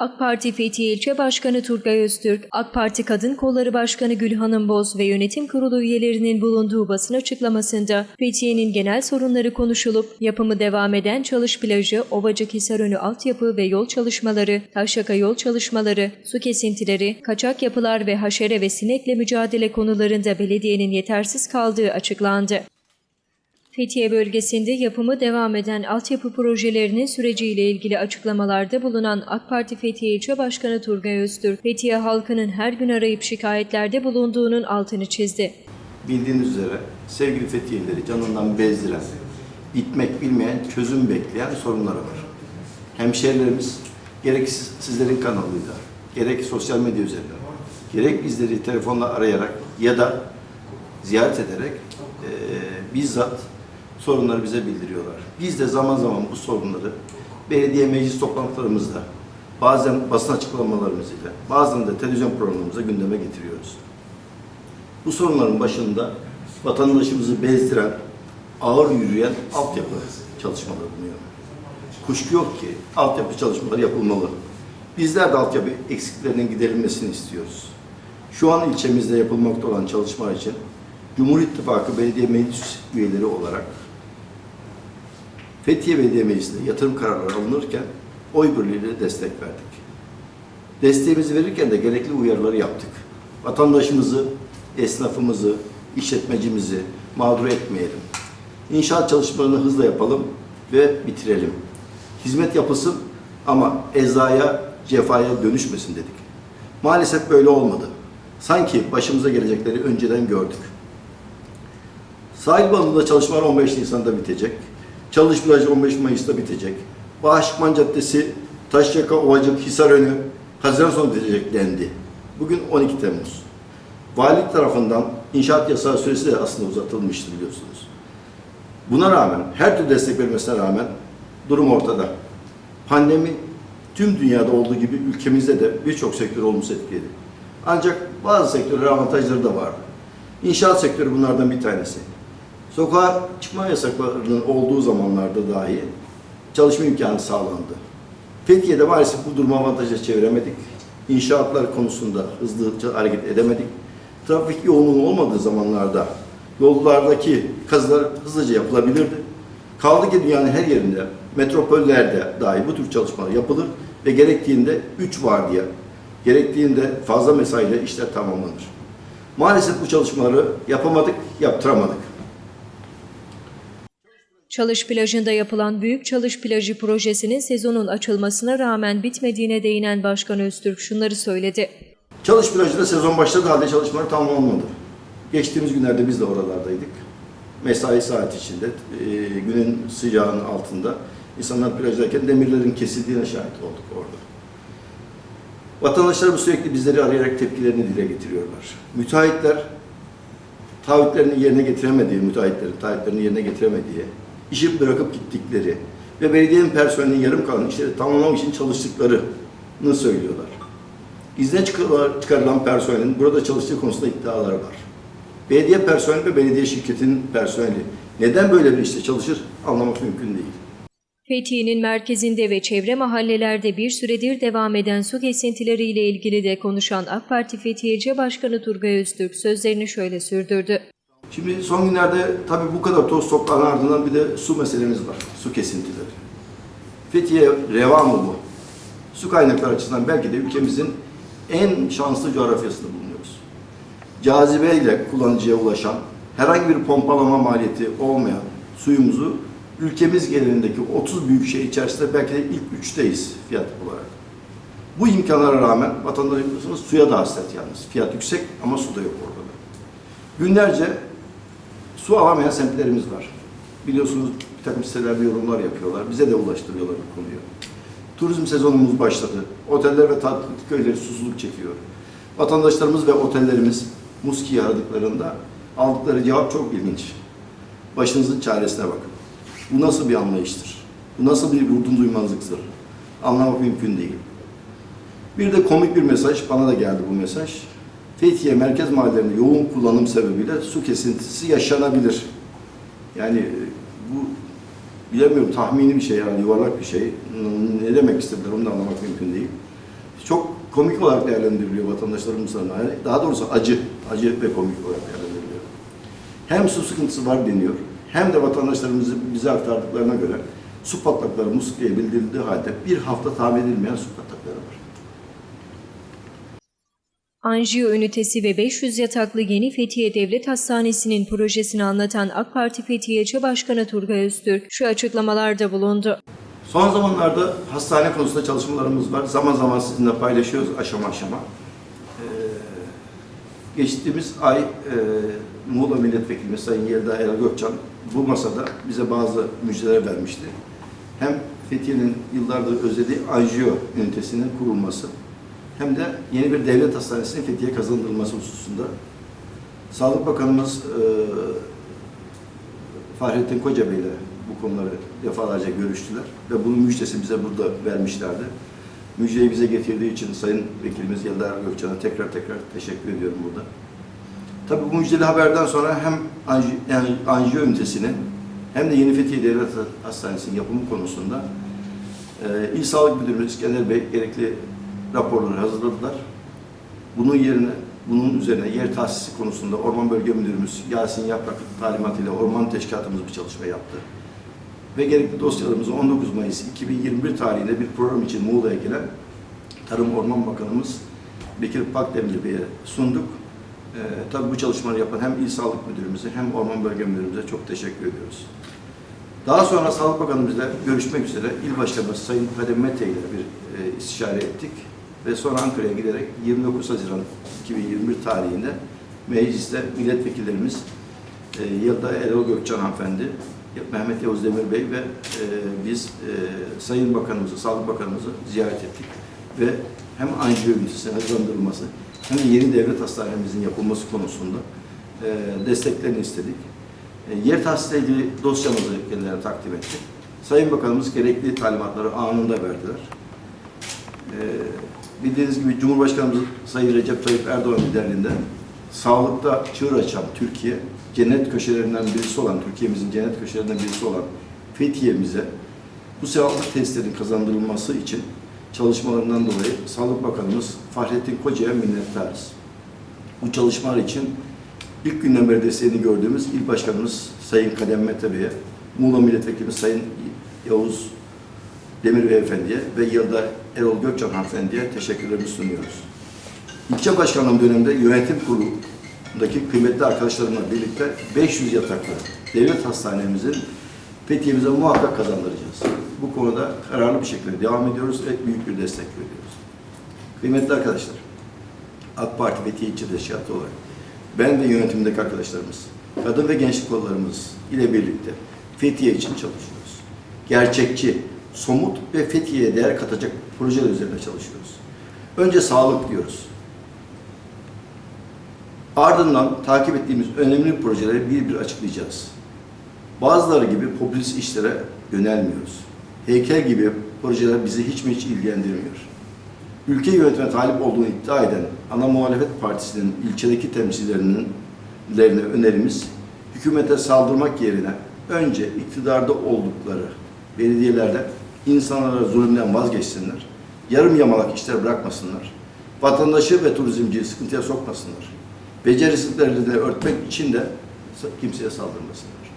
AK Parti Fethiye İlçe Başkanı Turgay Öztürk, AK Parti Kadın Kolları Başkanı Gülhanım Boz ve yönetim kurulu üyelerinin bulunduğu basın açıklamasında Fethiye'nin genel sorunları konuşulup yapımı devam eden Çalış Plajı, Ovacık Hisarönü altyapı ve yol çalışmaları, Taşyaka yol çalışmaları, su kesintileri, kaçak yapılar ve haşere ve sinekle mücadele konularında belediyenin yetersiz kaldığı açıklandı. Fethiye bölgesinde yapımı devam eden altyapı projelerinin süreciyle ilgili açıklamalarda bulunan AK Parti Fethiye İlçe Başkanı Turgay Öztürk, Fethiye halkının her gün arayıp şikayetlerde bulunduğunun altını çizdi. Bildiğiniz üzere sevgili Fethiye'lileri canından bezdiren, bitmek bilmeyen, çözüm bekleyen sorunları var. Hemşehrilerimiz gerek siz- sizlerin kanalıyla, gerek sosyal medya üzerinden, gerek bizleri telefonla arayarak ya da ziyaret ederek eee, bizzat sorunları bize bildiriyorlar. Biz de zaman zaman bu sorunları belediye meclis toplantılarımızda, bazen basın açıklamalarımızla, bazen de televizyon programlarımıza gündeme getiriyoruz. Bu sorunların başında vatandaşımızı bezdiren, ağır yürüyen altyapı çalışmaları bulunuyor. Kuşku yok ki altyapı çalışmaları yapılmalı. Bizler de altyapı eksiklerinin giderilmesini istiyoruz. Şu an ilçemizde yapılmakta olan çalışma için Cumhur İttifakı Belediye Meclis üyeleri olarak Fethiye Belediye Meclisi'nde yatırım kararları alınırken oy birliğiyle destek verdik. Desteğimizi verirken de gerekli uyarıları yaptık. Vatandaşımızı, esnafımızı, işletmecimizi mağdur etmeyelim. İnşaat çalışmalarını hızla yapalım ve bitirelim. Hizmet yapılsın ama ezaya, cefaya dönüşmesin dedik. Maalesef böyle olmadı. Sanki başımıza gelecekleri önceden gördük. Sahil bandında çalışmalar 15 Nisan'da bitecek. Çalış plajı 15 Mayıs'ta bitecek. Bağışıkman Caddesi, Taşyaka, Ovacık, Hisarönü Haziran sonu bitecek dendi. Bugün 12 Temmuz. Valilik tarafından inşaat yasağı süresi de aslında uzatılmıştı biliyorsunuz. Buna rağmen, her türlü destek verilmesine rağmen durum ortada. Pandemi tüm dünyada olduğu gibi ülkemizde de birçok sektör olumsuz etkiledi. Ancak bazı sektörler avantajları da vardı. İnşaat sektörü bunlardan bir tanesi. Sokağa çıkma yasaklarının olduğu zamanlarda dahi çalışma imkanı sağlandı. Fethiye'de maalesef bu durumu avantaja çeviremedik. İnşaatlar konusunda hızlı hareket edemedik. Trafik yoğunluğu olmadığı zamanlarda yollardaki kazılar hızlıca yapılabilirdi. Kaldı ki dünyanın her yerinde, metropollerde dahi bu tür çalışmalar yapılır ve gerektiğinde 3 vardiya, gerektiğinde fazla mesaiyle işler tamamlanır. Maalesef bu çalışmaları yapamadık, yaptıramadık. Çalış plajında yapılan Büyük Çalış Plajı projesinin sezonun açılmasına rağmen bitmediğine değinen Başkan Öztürk şunları söyledi. Çalış plajında sezon başladı halde çalışmalar tamamlanmadı. Geçtiğimiz günlerde biz de oralardaydık. Mesai saat içinde, e, günün sıcağının altında insanlar plajdayken demirlerin kesildiğine şahit olduk orada. Vatandaşlarımız sürekli bizleri arayarak tepkilerini dile getiriyorlar. Müteahhitler taahhütlerini yerine getiremediği, müteahhitlerin taahhütlerini yerine getiremediği, işi bırakıp gittikleri ve belediyenin personelinin yarım kalan işleri tamamlamak için çalıştıklarını söylüyorlar. İzne çıkarılan- personelin burada çalıştığı konusunda iddialar var. Belediye personeli ve belediye şirketinin personeli neden böyle bir işte çalışır anlamak mümkün değil. Fethiye'nin merkezinde ve çevre mahallelerde bir süredir devam eden su kesintileriyle ilgili de konuşan AK Parti Fethiye İlçe Başkanı Turgay Öztürk sözlerini şöyle sürdürdü. Şimdi son günlerde tabii bu kadar toz toprağın ardından bir de su meselemiz var. Su kesintileri. Fethiye reva mı bu? Su kaynakları açısından belki de ülkemizin en şanslı coğrafyasında bulunuyoruz. Cazibeyle kullanıcıya ulaşan, herhangi bir pompalama maliyeti olmayan suyumuzu ülkemiz genelindeki 30 büyük şehir içerisinde belki de ilk üçteyiz fiyat olarak. Bu imkanlara rağmen vatandaşımız suya da hasret yalnız. Fiyat yüksek ama su da yok orada. Günlerce su alamayan semtlerimiz var. Biliyorsunuz bir takım sitelerde yorumlar yapıyorlar. Bize de ulaştırıyorlar bu konuyu. Turizm sezonumuz başladı. Oteller ve tatil köyleri susuzluk çekiyor. Vatandaşlarımız ve otellerimiz Muski'yi aradıklarında aldıkları cevap çok ilginç. Başınızın çaresine bakın. Bu nasıl bir anlayıştır? Bu nasıl bir vurdum duymazlıktır? Anlamak mümkün değil. Bir de komik bir mesaj, bana da geldi bu mesaj. Fethiye merkez mahallelerinde yoğun kullanım sebebiyle su kesintisi yaşanabilir. Yani e, bu bilemiyorum tahmini bir şey yani yuvarlak bir şey. Ne demek istediler onu da anlamak mümkün değil. çok komik olarak değerlendiriliyor vatandaşlarımız. Yani daha doğrusu acı, acı ve komik olarak değerlendiriliyor. Hem su sıkıntısı var deniyor, hem de vatandaşlarımızın bize aktardıklarına göre su patlakları Muska'ya bildirildiği halde bir hafta tamir edilmeyen su patlakları var. Anjiyo ünitesi ve 500 yataklı yeni Fethiye Devlet Hastanesi'nin projesini anlatan AK Parti Fethiye İlçe Başkanı Turgay Öztürk şu açıklamalarda bulundu. Son zamanlarda hastane konusunda çalışmalarımız var. Zaman zaman sizinle paylaşıyoruz aşama aşama. Ee, geçtiğimiz ay e, Muğla Milletvekili Sayın Yelda Erel Gökçen bu masada bize bazı müjdeler vermişti. Hem Fethiye'nin yıllardır özlediği anjiyo ünitesinin kurulması hem de yeni bir devlet hastanesinin Fethiye'ye kazandırılması hususunda Sağlık Bakanımız e, Fahrettin Koca Bey ile bu konuları defalarca görüştüler ve bunun müjdesini bize burada vermişlerdi. Müjdeyi bize getirdiği için Sayın Vekilimiz Yıldar Gökçen'e tekrar tekrar teşekkür ediyorum burada. Tabii bu müjdeli haberden sonra hem anji, yani anjiyo hem de Yeni Fethiye Devlet Hastanesi'nin yapımı konusunda e, İl Sağlık Müdürümüz İskender Bey gerekli raporları hazırladılar. Bunun yerine, bunun üzerine yer tahsisi konusunda Orman Bölge Müdürümüz Yasin Yaprak talimatıyla Orman Teşkilatımız bir çalışma yaptı. Ve gerekli dosyalarımızı 19 Mayıs 2021 tarihinde bir program için Muğla'ya gelen Tarım Orman Bakanımız Bekir Pakdemir Bey'e sunduk. Ee, tabii bu çalışmaları yapan hem İl Sağlık Müdürümüze hem Orman Bölge Müdürümüze çok teşekkür ediyoruz. Daha sonra Sağlık Bakanımızla görüşmek üzere İl Başkanımız Sayın Kadem Mete ile bir e, istişare ettik ve sonra Ankara'ya giderek 29 Haziran 2021 tarihinde mecliste milletvekillerimiz e, Yılda Erol Gökçen hanımefendi, Mehmet Yavuz Demir Bey ve e, biz e, Sayın Bakanımızı, Sağlık Bakanımızı ziyaret ettik ve hem anjiyo ünitesinin hızlandırılması hem de yeni devlet hastanemizin yapılması konusunda e, desteklerini istedik. E, yer tahsisle ilgili dosyamızı kendilerine takdim ettik. Sayın Bakanımız gerekli talimatları anında verdiler. Ee, bildiğiniz gibi Cumhurbaşkanımız Sayın Recep Tayyip Erdoğan liderliğinde sağlıkta çığır açan Türkiye, cennet köşelerinden birisi olan, Türkiye'mizin cennet köşelerinden birisi olan Fethiye'mize bu sağlık testlerin kazandırılması için çalışmalarından dolayı Sağlık Bakanımız Fahrettin Koca'ya minnettarız. Bu çalışmalar için ilk günden beri desteğini gördüğümüz İl Başkanımız Sayın Kadem Mete Bey'e, Muğla Milletvekili Sayın Yavuz Demir Beyefendi'ye ve Yılda Erol Gökçen Hanımefendi'ye teşekkürlerimizi sunuyoruz. İlçe başkanlığım döneminde yönetim kurulundaki kıymetli arkadaşlarımla birlikte 500 yataklı devlet hastanemizin Fethiye'mize muhakkak kazandıracağız. Bu konuda kararlı bir şekilde devam ediyoruz ve büyük bir destek veriyoruz. Kıymetli arkadaşlar, AK Parti Fethiye İlçe Teşkilatı olarak ben ve yönetimdeki arkadaşlarımız, kadın ve gençlik kollarımız ile birlikte Fethiye için çalışıyoruz. Gerçekçi, somut ve Fethiye'ye değer katacak projeler üzerinde çalışıyoruz. Önce sağlık diyoruz. Ardından takip ettiğimiz önemli projeleri bir bir açıklayacağız. Bazıları gibi popülist işlere yönelmiyoruz. Heykel gibi projeler bizi hiç mi hiç ilgilendirmiyor. Ülke yönetime talip olduğunu iddia eden ana muhalefet partisinin ilçedeki temsilcilerinin önerimiz hükümete saldırmak yerine önce iktidarda oldukları belediyelerde insanlara zulümden vazgeçsinler, yarım yamalak işler bırakmasınlar, vatandaşı ve turizmciyi sıkıntıya sokmasınlar, becerisizliklerini de örtmek için de kimseye saldırmasınlar.